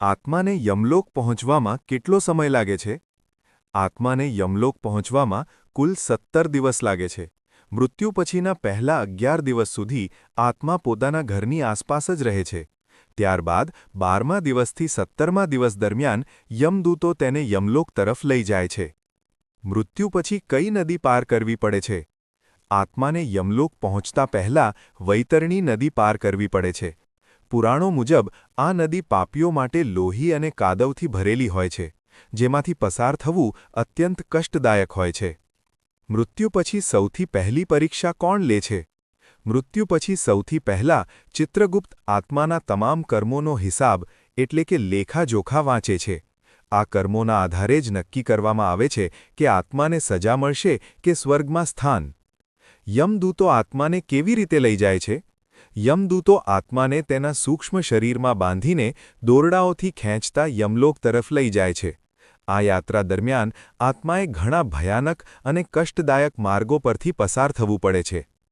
આત્માને યમલોક પહોંચવામાં કેટલો સમય લાગે છે? આત્માને યમલોક પહોંચવામાં કુલ સત્તર દિવસ લાગે છે. મૃત્યુ પછીના પહેલા અગિયાર દિવસ સુધી આત્મા પોતાના ઘરની આસપાસ જ રહે છે. ત્યારબાદ બારમા દિવસથી સત્તરમા દિવસ દરમિયાન યમદૂતો તેને યમલોક તરફ લઈ જાય છે. મૃત્યુ પછી કઈ નદી પાર કરવી પડે છે? આત્માને યમલોક પહોંચતા પહેલા વૈતરણી નદી પાર કરવી પડે છે. પુરાણો મુજબ, આ નદી પાપીઓ માટે લોહી અને કાદવથી ભરેલી હોય છે, જેમાંથી પસાર થવું અત્યંત કષ્ટદાયક હોય છે. મૃત્યુ પછી સૌથી પહેલી પરીક્ષા કોણ લે છે? મૃત્યુ પછી સૌથી પહેલા ચિત્રગુપ્ત આત્માના તમામ કર્મોનો હિસાબ, એટલે કે લેખાજોખા વાંચે છે. આ કર્મોના આધારે જ નક્કી કરવામાં આવે છે કે આત્માને સજા મળશે કે સ્વર્ગમાં સ્થાન. યમદૂતો આત્માને કેવી રીતે લઈ જાય છે? યમદૂતો આત્માને તેના સૂક્ષ્મ શરીરમાં બાંધીને દોરડાઓથી ખેંચતા યમલોક તરફ લઈ જાય છે. આ યાત્રા દરમિયાન આત્માએ ઘણા ભયાનક અને કષ્ટદાયક માર્ગો પરથી પસાર થવું પડે છે.